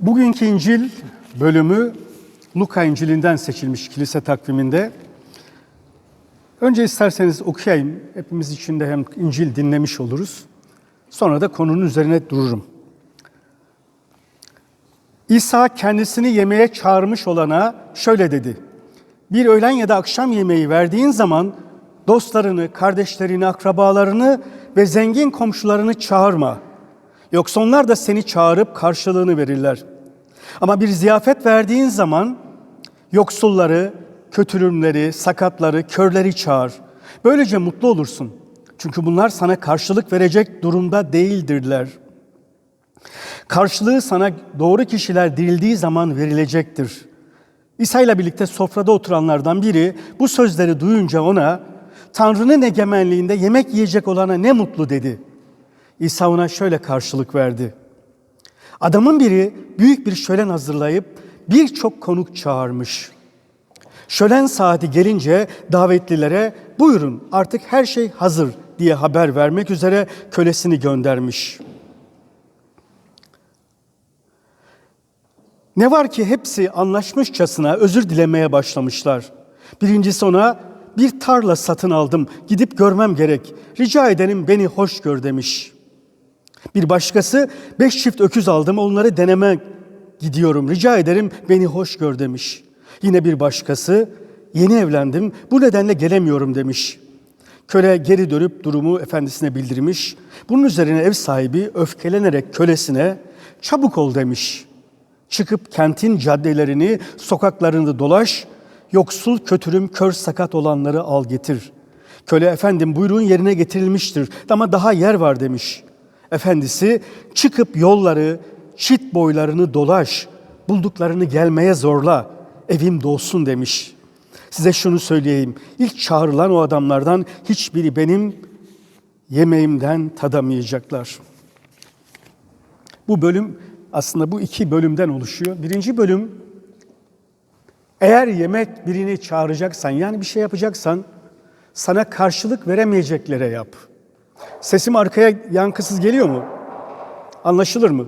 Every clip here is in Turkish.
Bugünkü İncil bölümü Luka İncil'inden seçilmiş kilise takviminde. Önce isterseniz okuyayım. Hepimiz için de hem İncil dinlemiş oluruz. Sonra da konunun üzerine dururum. İsa kendisini yemeğe çağırmış olana şöyle dedi. Bir öğlen ya da akşam yemeği verdiğin zaman dostlarını, kardeşlerini, akrabalarını ve zengin komşularını çağırma. Yoksa onlar da seni çağırıp karşılığını verirler. Ama bir ziyafet verdiğin zaman yoksulları, kötülümleri, sakatları, körleri çağır. Böylece mutlu olursun. Çünkü bunlar sana karşılık verecek durumda değildirler. Karşılığı sana doğru kişiler dirildiği zaman verilecektir. İsa ile birlikte sofrada oturanlardan biri bu sözleri duyunca ona Tanrı'nın egemenliğinde yemek yiyecek olana ne mutlu dedi. İsa ona şöyle karşılık verdi. Adamın biri büyük bir şölen hazırlayıp birçok konuk çağırmış. Şölen saati gelince davetlilere buyurun artık her şey hazır diye haber vermek üzere kölesini göndermiş. Ne var ki hepsi anlaşmışçasına özür dilemeye başlamışlar. Birincisi ona bir tarla satın aldım, gidip görmem gerek. Rica ederim beni hoş gör demiş. Bir başkası beş çift öküz aldım, onları deneme gidiyorum. Rica ederim beni hoş gör demiş. Yine bir başkası yeni evlendim, bu nedenle gelemiyorum demiş. Köle geri dönüp durumu efendisine bildirmiş. Bunun üzerine ev sahibi öfkelenerek kölesine çabuk ol demiş. Çıkıp kentin caddelerini, sokaklarını dolaş, yoksul, kötürüm, kör, sakat olanları al getir. Köle efendim buyruğun yerine getirilmiştir ama daha yer var demiş. Efendisi çıkıp yolları, çit boylarını dolaş, bulduklarını gelmeye zorla, evim dolsun demiş. Size şunu söyleyeyim, ilk çağrılan o adamlardan hiçbiri benim yemeğimden tadamayacaklar. Bu bölüm aslında bu iki bölümden oluşuyor. Birinci bölüm eğer yemek birini çağıracaksan yani bir şey yapacaksan sana karşılık veremeyeceklere yap. Sesim arkaya yankısız geliyor mu? Anlaşılır mı?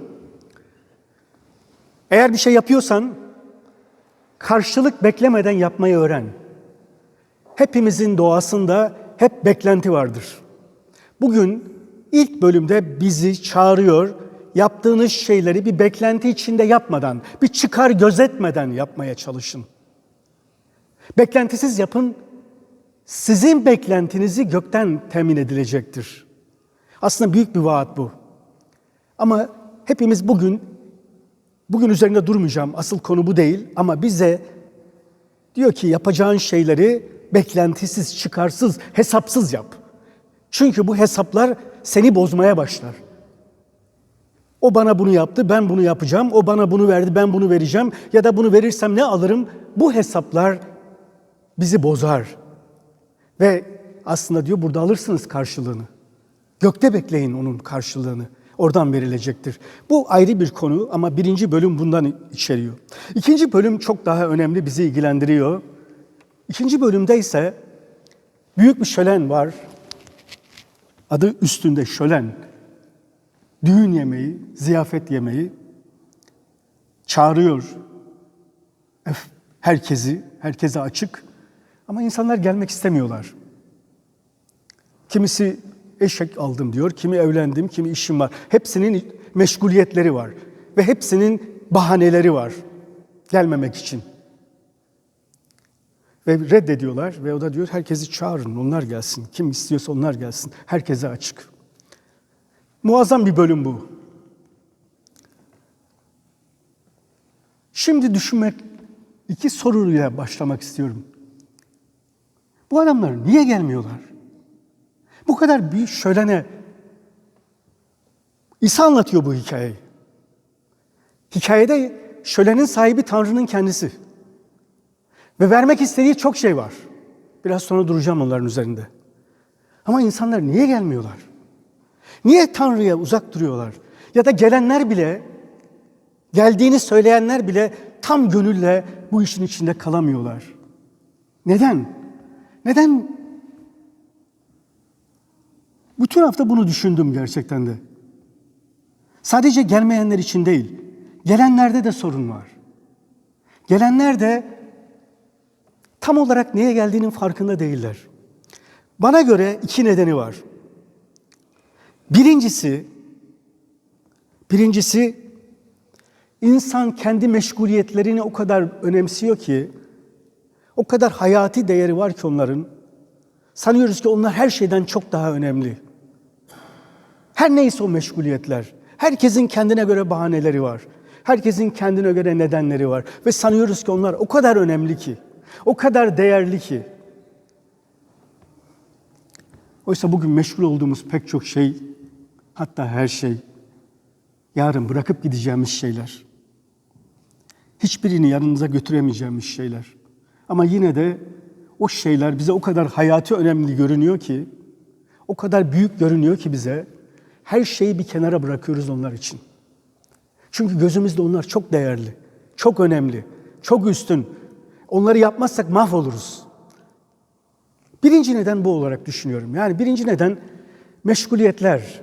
Eğer bir şey yapıyorsan karşılık beklemeden yapmayı öğren. Hepimizin doğasında hep beklenti vardır. Bugün ilk bölümde bizi çağırıyor, yaptığınız şeyleri bir beklenti içinde yapmadan, bir çıkar gözetmeden yapmaya çalışın. Beklentisiz yapın, sizin beklentinizi gökten temin edilecektir. Aslında büyük bir vaat bu. Ama hepimiz bugün, bugün üzerinde durmayacağım, asıl konu bu değil ama bize diyor ki yapacağın şeyleri beklentisiz, çıkarsız, hesapsız yap. Çünkü bu hesaplar seni bozmaya başlar. O bana bunu yaptı, ben bunu yapacağım. O bana bunu verdi, ben bunu vereceğim. Ya da bunu verirsem ne alırım? Bu hesaplar bizi bozar. Ve aslında diyor burada alırsınız karşılığını. Gökte bekleyin onun karşılığını. Oradan verilecektir. Bu ayrı bir konu ama birinci bölüm bundan içeriyor. İkinci bölüm çok daha önemli, bizi ilgilendiriyor. İkinci bölümde ise büyük bir şölen var. Adı üstünde şölen. Düğün yemeği, ziyafet yemeği çağırıyor herkesi, herkese açık. Ama insanlar gelmek istemiyorlar. Kimisi eşek aldım diyor, kimi evlendim, kimi işim var. Hepsinin meşguliyetleri var ve hepsinin bahaneleri var gelmemek için. Ve reddediyorlar ve o da diyor herkesi çağırın, onlar gelsin. Kim istiyorsa onlar gelsin. Herkese açık. Muazzam bir bölüm bu. Şimdi düşünmek, iki soruyla başlamak istiyorum. Bu adamlar niye gelmiyorlar? Bu kadar büyük şölene İsa anlatıyor bu hikayeyi. Hikayede şölenin sahibi Tanrı'nın kendisi. Ve vermek istediği çok şey var. Biraz sonra duracağım onların üzerinde. Ama insanlar niye gelmiyorlar? Niye Tanrı'ya uzak duruyorlar? Ya da gelenler bile, geldiğini söyleyenler bile tam gönülle bu işin içinde kalamıyorlar. Neden? Neden? Bütün hafta bunu düşündüm gerçekten de. Sadece gelmeyenler için değil, Gelenlerde de sorun var. Gelenler de tam olarak neye geldiğinin farkında değiller. Bana göre iki nedeni var. Birincisi, birincisi insan kendi meşguliyetlerini o kadar önemsiyor ki, o kadar hayati değeri var ki onların. Sanıyoruz ki onlar her şeyden çok daha önemli. Her neyse o meşguliyetler. Herkesin kendine göre bahaneleri var. Herkesin kendine göre nedenleri var. Ve sanıyoruz ki onlar o kadar önemli ki, o kadar değerli ki. Oysa bugün meşgul olduğumuz pek çok şey, hatta her şey, yarın bırakıp gideceğimiz şeyler. Hiçbirini yanımıza götüremeyeceğimiz şeyler. Ama yine de o şeyler bize o kadar hayati önemli görünüyor ki, o kadar büyük görünüyor ki bize, her şeyi bir kenara bırakıyoruz onlar için. Çünkü gözümüzde onlar çok değerli, çok önemli, çok üstün. Onları yapmazsak mahvoluruz. Birinci neden bu olarak düşünüyorum. Yani birinci neden meşguliyetler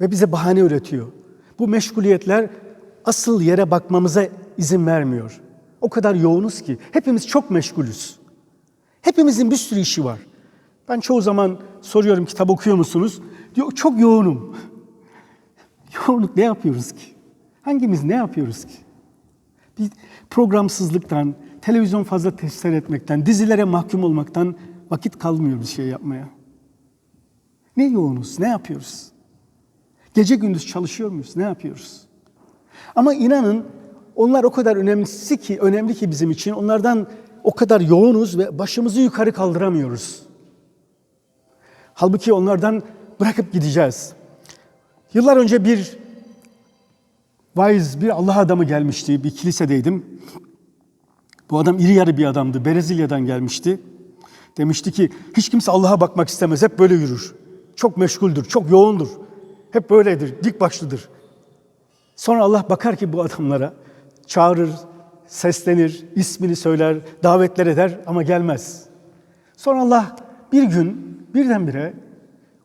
ve bize bahane üretiyor. Bu meşguliyetler asıl yere bakmamıza izin vermiyor. O kadar yoğunuz ki hepimiz çok meşgulüz. Hepimizin bir sürü işi var. Ben çoğu zaman soruyorum kitap okuyor musunuz? Diyor çok yoğunum. Yoğunluk ne yapıyoruz ki? Hangimiz ne yapıyoruz ki? Bir programsızlıktan, televizyon fazla seyretmekten, dizilere mahkum olmaktan vakit kalmıyor bir şey yapmaya. Ne yoğunuz, ne yapıyoruz? Gece gündüz çalışıyor muyuz, ne yapıyoruz? Ama inanın onlar o kadar önemlisi ki, önemli ki bizim için. Onlardan o kadar yoğunuz ve başımızı yukarı kaldıramıyoruz. Halbuki onlardan bırakıp gideceğiz. Yıllar önce bir vaiz, bir Allah adamı gelmişti. Bir kilisedeydim. Bu adam iri yarı bir adamdı. Brezilya'dan gelmişti. Demişti ki hiç kimse Allah'a bakmak istemez. Hep böyle yürür. Çok meşguldür, çok yoğundur. Hep böyledir, dik başlıdır. Sonra Allah bakar ki bu adamlara çağırır, seslenir, ismini söyler, davetler eder ama gelmez. Sonra Allah bir gün birdenbire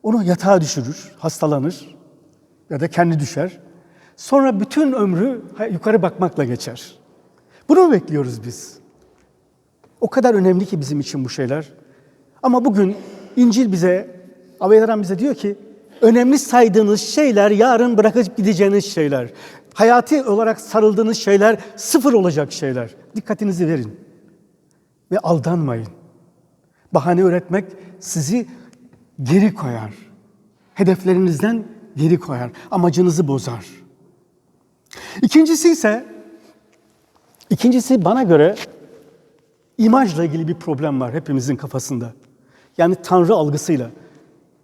onu yatağa düşürür, hastalanır ya da kendi düşer. Sonra bütün ömrü yukarı bakmakla geçer. Bunu mu bekliyoruz biz? O kadar önemli ki bizim için bu şeyler. Ama bugün İncil bize, Aveylaran bize diyor ki, önemli saydığınız şeyler yarın bırakıp gideceğiniz şeyler. Hayati olarak sarıldığınız şeyler sıfır olacak şeyler. Dikkatinizi verin ve aldanmayın. Bahane üretmek sizi geri koyar. Hedeflerinizden geri koyar. Amacınızı bozar. İkincisi ise ikincisi bana göre imajla ilgili bir problem var hepimizin kafasında. Yani Tanrı algısıyla.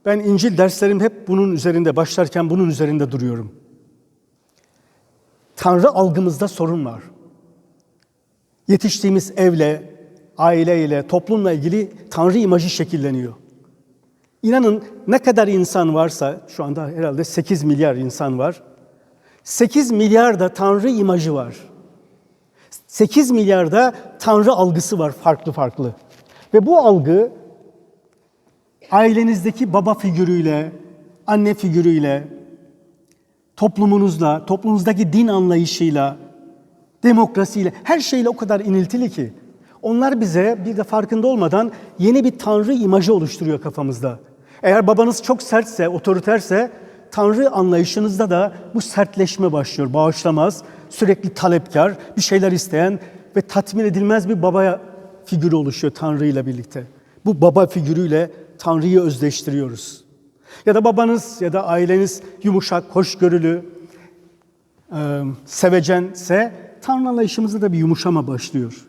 Ben İncil derslerim hep bunun üzerinde, başlarken bunun üzerinde duruyorum. Tanrı algımızda sorun var. Yetiştiğimiz evle, aileyle, toplumla ilgili Tanrı imajı şekilleniyor. İnanın ne kadar insan varsa, şu anda herhalde 8 milyar insan var. 8 milyarda Tanrı imajı var. 8 milyarda Tanrı algısı var farklı farklı. Ve bu algı ailenizdeki baba figürüyle, anne figürüyle, toplumunuzla, toplumunuzdaki din anlayışıyla, demokrasiyle, her şeyle o kadar iniltili ki onlar bize bir de farkında olmadan yeni bir tanrı imajı oluşturuyor kafamızda. Eğer babanız çok sertse, otoriterse tanrı anlayışınızda da bu sertleşme başlıyor. Bağışlamaz, sürekli talepkar, bir şeyler isteyen ve tatmin edilmez bir baba figürü oluşuyor Tanrı ile birlikte. Bu baba figürüyle Tanrı'yı özdeştiriyoruz. Ya da babanız ya da aileniz yumuşak, hoşgörülü, e, sevecense Tanrı anlayışımızda da bir yumuşama başlıyor.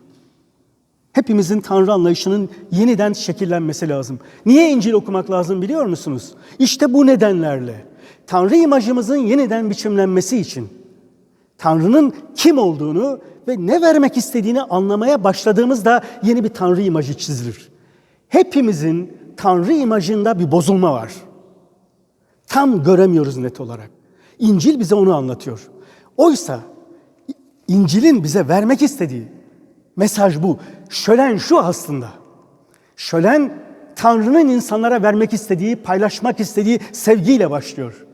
Hepimizin Tanrı anlayışının yeniden şekillenmesi lazım. Niye İncil okumak lazım biliyor musunuz? İşte bu nedenlerle. Tanrı imajımızın yeniden biçimlenmesi için. Tanrı'nın kim olduğunu ve ne vermek istediğini anlamaya başladığımızda yeni bir Tanrı imajı çizilir. Hepimizin Tanrı imajında bir bozulma var. Tam göremiyoruz net olarak. İncil bize onu anlatıyor. Oysa İncil'in bize vermek istediği mesaj bu. Şölen şu aslında. Şölen Tanrı'nın insanlara vermek istediği, paylaşmak istediği sevgiyle başlıyor.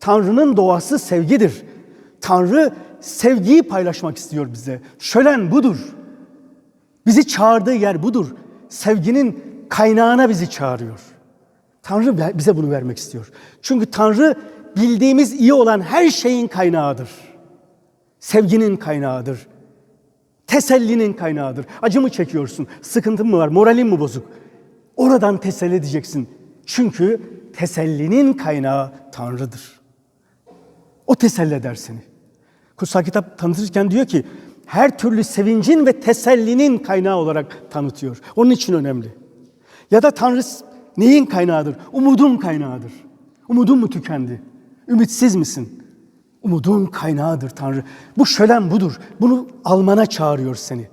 Tanrı'nın doğası sevgidir. Tanrı sevgiyi paylaşmak istiyor bize. Şölen budur. Bizi çağırdığı yer budur. Sevginin kaynağına bizi çağırıyor. Tanrı bize bunu vermek istiyor. Çünkü Tanrı bildiğimiz iyi olan her şeyin kaynağıdır. Sevginin kaynağıdır. Tesellinin kaynağıdır. Acı mı çekiyorsun? Sıkıntın mı var? Moralin mi bozuk? Oradan teselli edeceksin. Çünkü tesellinin kaynağı Tanrı'dır. O teselli eder seni. Kutsal kitap tanıtırken diyor ki her türlü sevincin ve tesellinin kaynağı olarak tanıtıyor. Onun için önemli. Ya da Tanrı neyin kaynağıdır? Umudun kaynağıdır. Umudun mu tükendi? Ümitsiz misin? Umudun kaynağıdır Tanrı. Bu şölen budur. Bunu almana çağırıyor seni.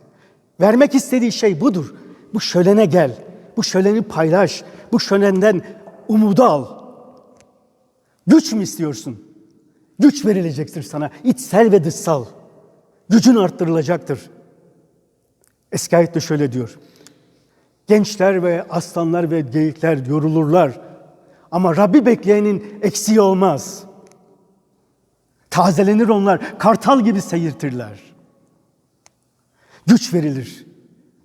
Vermek istediği şey budur. Bu şölene gel. Bu şöleni paylaş. Bu şölenden umudu al. Güç mü istiyorsun? Güç verilecektir sana. içsel ve dışsal. Gücün arttırılacaktır. Eski ayette şöyle diyor. Gençler ve aslanlar ve geyikler yorulurlar. Ama Rabbi bekleyenin eksiği olmaz. Tazelenir onlar, kartal gibi seyirtirler. Güç verilir.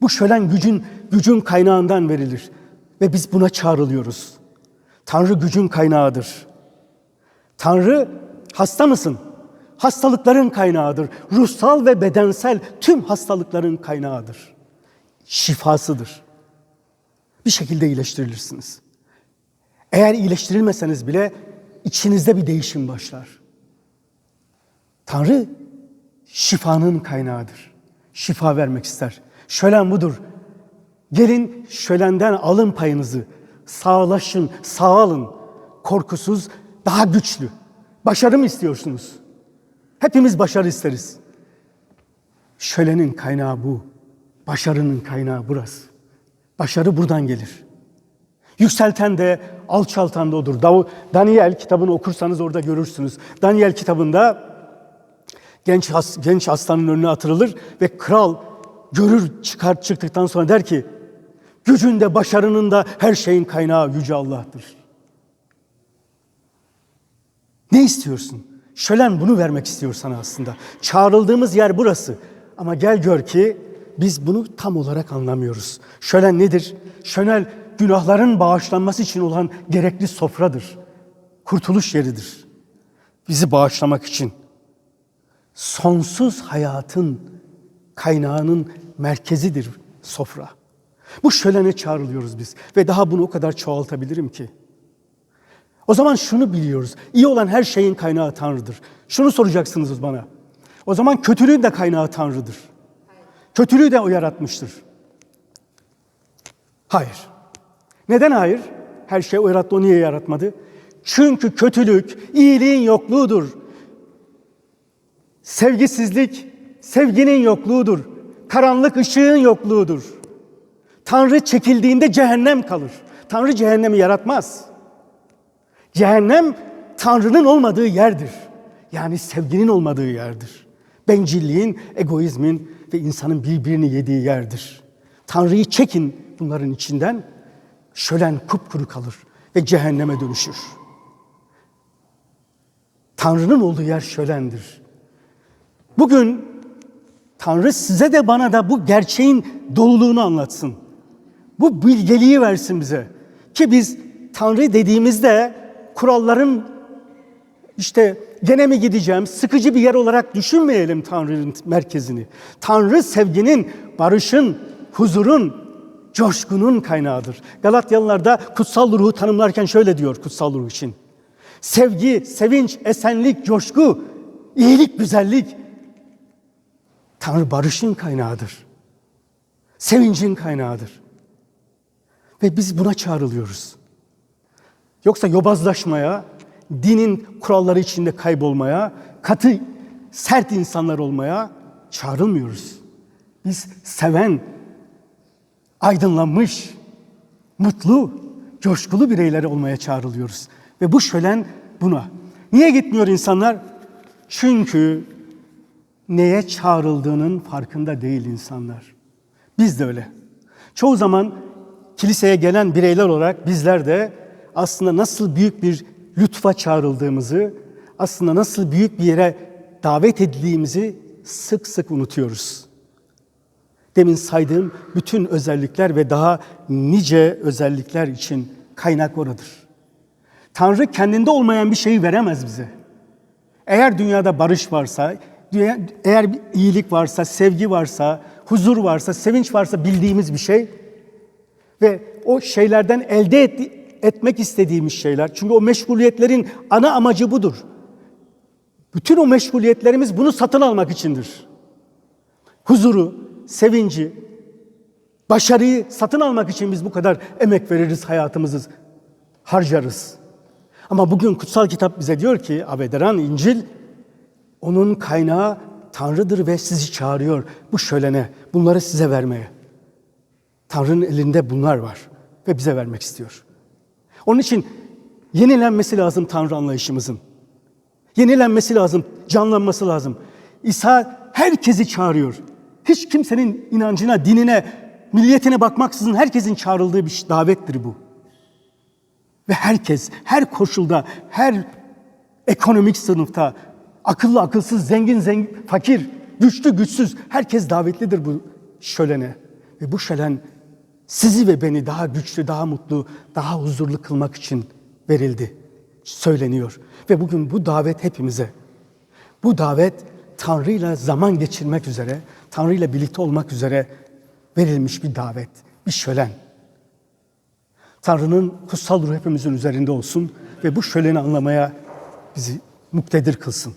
Bu şölen gücün gücün kaynağından verilir ve biz buna çağrılıyoruz. Tanrı gücün kaynağıdır. Tanrı hasta mısın? Hastalıkların kaynağıdır. Ruhsal ve bedensel tüm hastalıkların kaynağıdır. Şifasıdır. Bir şekilde iyileştirilirsiniz. Eğer iyileştirilmeseniz bile içinizde bir değişim başlar. Tanrı şifanın kaynağıdır. Şifa vermek ister. Şölen budur. Gelin şölenden alın payınızı. Sağlaşın, sağ alın. Korkusuz, daha güçlü. Başarı mı istiyorsunuz? Hepimiz başarı isteriz. Şölenin kaynağı bu. Başarının kaynağı burası. Başarı buradan gelir. Yükselten de alçaltan da odur. Dav- Daniel kitabını okursanız orada görürsünüz. Daniel kitabında genç has- genç aslanın önüne atılır ve kral görür çıkar çıktıktan sonra der ki gücün de başarının da her şeyin kaynağı yüce Allah'tır. Ne istiyorsun? Şölen bunu vermek istiyor sana aslında. Çağrıldığımız yer burası. Ama gel gör ki biz bunu tam olarak anlamıyoruz. Şölen nedir? Şölen günahların bağışlanması için olan gerekli sofradır. Kurtuluş yeridir. Bizi bağışlamak için. Sonsuz hayatın kaynağının merkezidir sofra. Bu şölene çağrılıyoruz biz ve daha bunu o kadar çoğaltabilirim ki. O zaman şunu biliyoruz. İyi olan her şeyin kaynağı Tanrı'dır. Şunu soracaksınız bana. O zaman kötülüğün de kaynağı Tanrı'dır. Kötülüğü de o yaratmıştır. Hayır. Neden hayır? Her şey o yarattı, o niye yaratmadı? Çünkü kötülük iyiliğin yokluğudur. Sevgisizlik sevginin yokluğudur. Karanlık ışığın yokluğudur. Tanrı çekildiğinde cehennem kalır. Tanrı cehennemi yaratmaz. Cehennem Tanrı'nın olmadığı yerdir. Yani sevginin olmadığı yerdir. Bencilliğin, egoizmin ve insanın birbirini yediği yerdir. Tanrı'yı çekin bunların içinden, şölen kupkuru kalır ve cehenneme dönüşür. Tanrı'nın olduğu yer şölendir. Bugün Tanrı size de bana da bu gerçeğin doluluğunu anlatsın. Bu bilgeliği versin bize. Ki biz Tanrı dediğimizde kuralların işte gene mi gideceğim, sıkıcı bir yer olarak düşünmeyelim Tanrı'nın merkezini. Tanrı sevginin, barışın, huzurun, coşkunun kaynağıdır. Galatyalılarda kutsal ruhu tanımlarken şöyle diyor kutsal ruh için. Sevgi, sevinç, esenlik, coşku, iyilik, güzellik. Tanrı barışın kaynağıdır. Sevincin kaynağıdır. Ve biz buna çağrılıyoruz. Yoksa yobazlaşmaya, dinin kuralları içinde kaybolmaya, katı, sert insanlar olmaya çağrılmıyoruz. Biz seven, aydınlanmış, mutlu, coşkulu bireyler olmaya çağrılıyoruz. Ve bu şölen buna. Niye gitmiyor insanlar? Çünkü neye çağrıldığının farkında değil insanlar. Biz de öyle. Çoğu zaman kiliseye gelen bireyler olarak bizler de aslında nasıl büyük bir lütfa çağrıldığımızı, aslında nasıl büyük bir yere davet edildiğimizi sık sık unutuyoruz. Demin saydığım bütün özellikler ve daha nice özellikler için kaynak oradır. Tanrı kendinde olmayan bir şeyi veremez bize. Eğer dünyada barış varsa, eğer iyilik varsa, sevgi varsa, huzur varsa, sevinç varsa bildiğimiz bir şey ve o şeylerden elde et- etmek istediğimiz şeyler. Çünkü o meşguliyetlerin ana amacı budur. Bütün o meşguliyetlerimiz bunu satın almak içindir. Huzuru, sevinci, başarıyı satın almak için biz bu kadar emek veririz, hayatımızı harcarız. Ama bugün kutsal kitap bize diyor ki, Abederan İncil, onun kaynağı Tanrı'dır ve sizi çağırıyor bu şölene, bunları size vermeye. Tanrı'nın elinde bunlar var ve bize vermek istiyor. Onun için yenilenmesi lazım Tanrı anlayışımızın. Yenilenmesi lazım, canlanması lazım. İsa herkesi çağırıyor. Hiç kimsenin inancına, dinine, milliyetine bakmaksızın herkesin çağrıldığı bir davettir bu. Ve herkes, her koşulda, her ekonomik sınıfta, akıllı akılsız, zengin zengin, fakir, güçlü güçsüz, herkes davetlidir bu şölene. Ve bu şölen sizi ve beni daha güçlü, daha mutlu, daha huzurlu kılmak için verildi, söyleniyor. Ve bugün bu davet hepimize. Bu davet Tanrı'yla zaman geçirmek üzere, Tanrı'yla birlikte olmak üzere verilmiş bir davet, bir şölen. Tanrı'nın kutsal ruhu hepimizin üzerinde olsun ve bu şöleni anlamaya bizi muktedir kılsın.